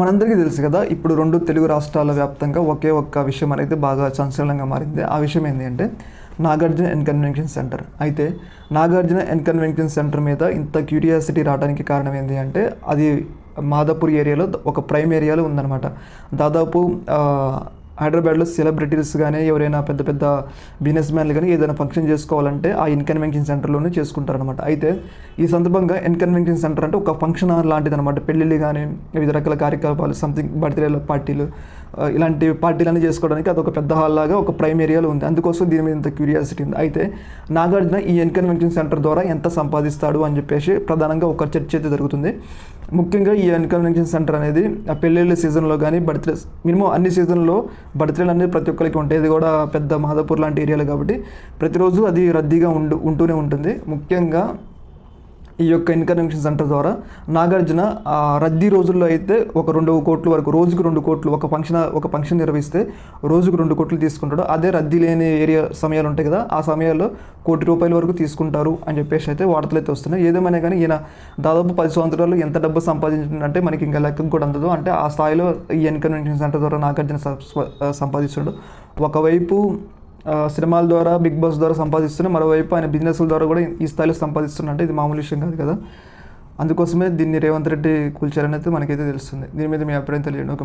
మనందరికీ తెలుసు కదా ఇప్పుడు రెండు తెలుగు రాష్ట్రాల వ్యాప్తంగా ఒకే ఒక్క విషయం అనేది బాగా సంచలనంగా మారింది. ఆ విషయం ఏంటి అంటే నాగార్జున ఎన్ కన్వెన్షన్ సెంటర్. అయితే నాగార్జున ఎన్ కన్వెన్షన్ సెంటర్ మీద ఇంత క్యూరియాసిటీ రావడానికి కారణం ఏంటి అంటే అది మాదాపూర్ ఏరియాలో ఒక ప్రైమ్ ఏరియాలో ఉందన్నమాట. దాదాపు హైదరాబాద్లో సెలబ్రిటీస్ కానీ ఎవరైనా పెద్ద పెద్ద బిజినెస్ మ్యాన్లు కానీ ఏదైనా ఫంక్షన్ చేసుకోవాలంటే ఆ ఇన్కన్వెన్షన్ సెంటర్లోనే చేసుకుంటారనమాట అయితే ఈ సందర్భంగా ఇన్కన్వెన్షన్ సెంటర్ అంటే ఒక ఫంక్షన్ హాల్ లాంటిది అనమాట పెళ్ళిళ్ళు కానీ వివిధ రకాల కార్యకలాపాలు సంథింగ్ బర్త్డేల పార్టీలు ఇలాంటి పార్టీలన్నీ చేసుకోవడానికి అదొక పెద్ద హాల్ లాగా ఒక ప్రైమ్ ఏరియాలో ఉంది. అందుకోసం దీని మీద ఇంత క్యూరియాసిటీ ఉంది. అయితే నాగార్జున ఈ ఎన్కన్వెన్షన్ సెంటర్ ద్వారా ఎంత సంపాదిస్తాడు అని చెప్పేసి ప్రధానంగా ఒక చర్చ అయితే జరుగుతుంది. ముఖ్యంగా ఈ ఎన్కన్వెన్షన్ సెంటర్ అనేది ఆ పెళ్ళిళ్ళ సీజన్లో కానీ బర్త్డే మినిమం అన్ని సీజన్లో బర్త్డేలు అనేది ప్రతి ఒక్కరికి ఉంటాయి. ఇది కూడా పెద్ద మాదాపూర్ లాంటి ఏరియాలు కాబట్టి ప్రతిరోజు అది రద్దీగా ఉండు ఉంటూనే ఉంటుంది. ముఖ్యంగా ఈ యొక్క ఇన్కన్వెన్షన్ సెంటర్ ద్వారా నాగార్జున రద్దీ రోజుల్లో అయితే ఒక రెండు కోట్ల వరకు రోజుకు రెండు కోట్లు ఒక ఫంక్షన్ ఒక ఫంక్షన్ నిర్వహిస్తే రోజుకు రెండు కోట్లు తీసుకుంటాడు. అదే రద్దీ లేని ఏరియా సమయాలు ఉంటాయి కదా ఆ సమయాల్లో కోటి రూపాయల వరకు తీసుకుంటారు అని చెప్పేసి అయితే వార్తలు అయితే వస్తున్నాయి. ఏదేమైనా కానీ ఈయన దాదాపు పది సంవత్సరాలు ఎంత డబ్బు సంపాదించిందంటే మనకి ఇంకా లెక్కకు కూడా అందదు. అంటే ఆ స్థాయిలో ఈ ఇన్కన్వెన్షన్ సెంటర్ ద్వారా నాగార్జున సంపాదిస్తున్నాడు. ఒకవైపు సినిమాల ద్వారా బిగ్ బాస్ ద్వారా సంపాదిస్తున్న మరోవైపు ఆయన బిజినెస్ల ద్వారా కూడా ఈ స్థాయిలో సంపాదిస్తున్నట్టు ఇది మామూలు విషయం కాదు కదా. అందుకోసమే దీన్ని రేవంత్ రెడ్డి కూల్చారని అయితే మనకైతే తెలుస్తుంది. దీని మీద మీ అభిప్రాయం తెలియదు ఒక